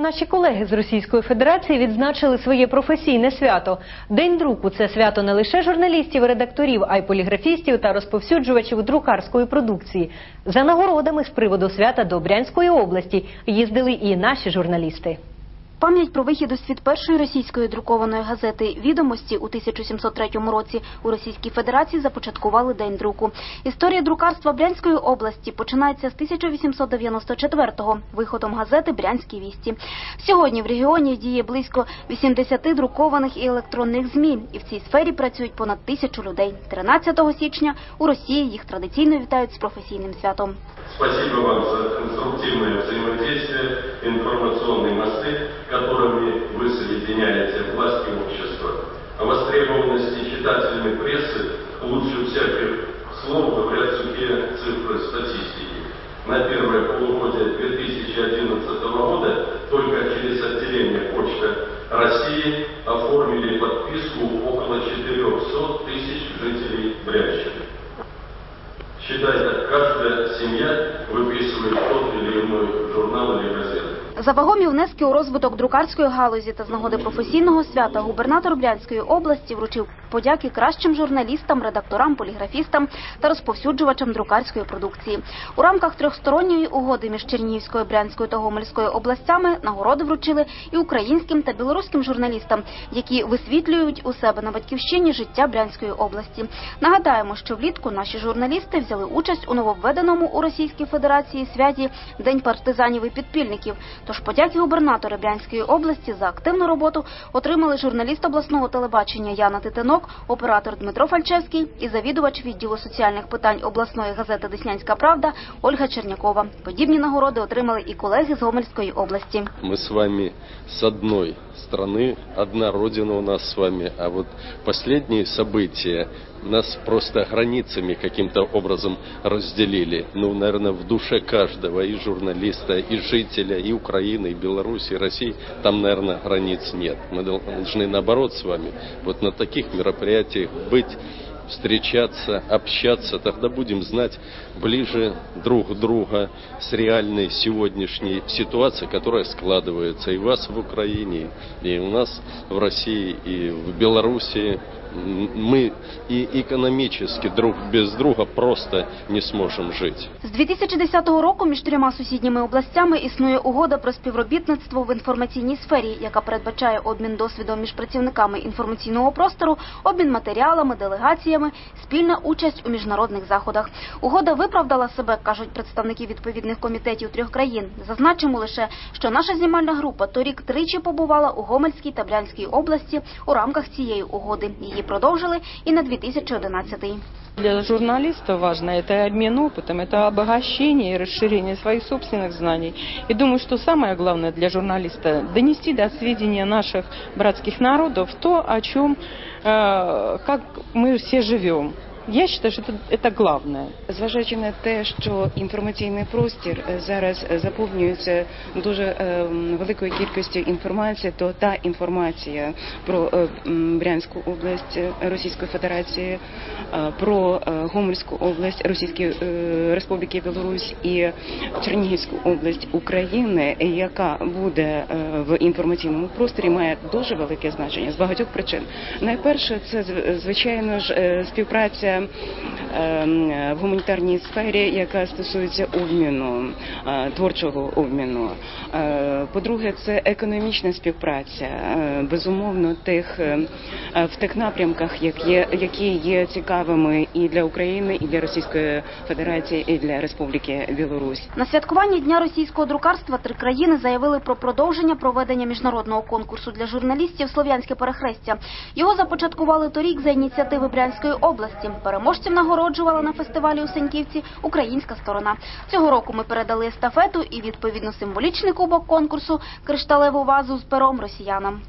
Наші колеги з Російської Федерації відзначили своє професійне свято. День друку це свято не лише журналістів і редакторів, а й поліграфістів та розповсюджувачів друкарської продукції. За нагородами з приводу свята до Брянської області їздили і наші журналісти. Пам'ять про вихід у світ першої російської друкованої газети «Відомості» у 1703 році у Російській Федерації започаткували День друку. Історія друкарства Брянської області починається з 1894-го виходом газети «Брянські вісті». Сьогодні в регіоні діє близько 80 друкованих і електронних ЗМІ, і в цій сфері працюють понад тисячу людей. 13 січня у Росії їх традиційно вітають з професійним святом. Спасибо вам за конструктивное взаимодействие, информационные мосты, которыми вы соединяете власть и общество. О востребованности читательной прессы лучше всяких слов говорят сухие цифры статистики. На первое полугодие 2011 года только через отделение Почта России оформили подписку Считай, так каждая семья выписывает тот или иной журнал или газету. За вагомі внески у розвиток друкарської галузі та з нагоди професійного свята губернатор Брянської області вручив подяки кращим журналістам, редакторам, поліграфістам та розповсюджувачам друкарської продукції. У рамках трьохсторонньої угоди між Чернігівською, Брянською та Гомельською областями нагороди вручили і українським та білоруським журналістам, які висвітлюють у себе на батьківщині життя Брянської області. Нагадаємо, що влітку наші журналісти взяли участь у нововведеному у Російській Федерації святі День партизанів і підпільників. Тож подяки губернатора Брянської області за активну роботу отримали журналіст обласного телебачення Яна Титинок, оператор Дмитро Фальчевський і завідувач відділу соціальних питань обласної газети Деснянська Правда Ольга Чернякова. Подібні нагороди отримали і колеги з Гомельської області. Мы с вами с одной страны, одна родина у нас с вами, а вот последние события нас просто границами каким-то образом разделили. Ну, наверное, в душе каждого, и журналиста, и жителя, и Украины, и Беларуси, и России, там, наверное, границ нет. Мы должны, наоборот, с вами вот на таких мероприятиях быть встречаться, общаться, тогда будем знать ближе друг друга с реальной сегодняшней ситуацией, которая складывается и у вас в Украине, и у нас в России, и в Белоруссии. М, Мы и экономически друг без друга просто не сможем жить. З 2010 року між трьома сусідніми областями існує угода про співробітництво в інформаційній сфері, яка передбачає обмін досвідом між працівниками інформаційного простору, обмін матеріалами, делегаціями, спільна участь у міжнародних заходах. Угода виправдала себе, кажуть представники відповідних комітетів трьох країн. Зазначимо лише, що наша знімальна група торік тричі побувала у Гомельській та Брянській області у рамках цієї угоди. Її продовжили і на 2011. Для журналиста важно это обмен опытом, это обогащение и расширение своих собственных знаний. И думаю, что самое главное для журналиста донести до сведения наших братских народов то, о чем, э, как мы все живем. Я что это, это главное. Зважаючи на те, що інформаційний простір е, зараз е, заповнюється дуже е, великою кількістю інформації, то та інформація про Брянську область Російської Федерації, про Гомельську область Російської Республіки Білорусь і Чернігівську область України, яка буде в інформаційному просторі, має дуже велике значення з багатьох причин. Найперше, це звичайно ж співпраця um, в гуманітарній сфері, яка стосується обміну, е, творчого обміну. Е, По-друге, це економічна співпраця, е, безумовно, тих в тих напрямках, які є цікавими і для України, і для Російської Федерації, і для Республіки Білорусь. На святкуванні Дня російського друкарства три країни заявили про продовження проведення міжнародного конкурсу для журналістів Слов'янське перехрестя. Його започаткували торік за ініціативи Брянської області. Переможців нагороджувала на фестивалі у Сеньківці українська сторона. Цього року ми передали естафету і відповідно символічний кубок конкурсу кришталеву вазу з пером росіянам.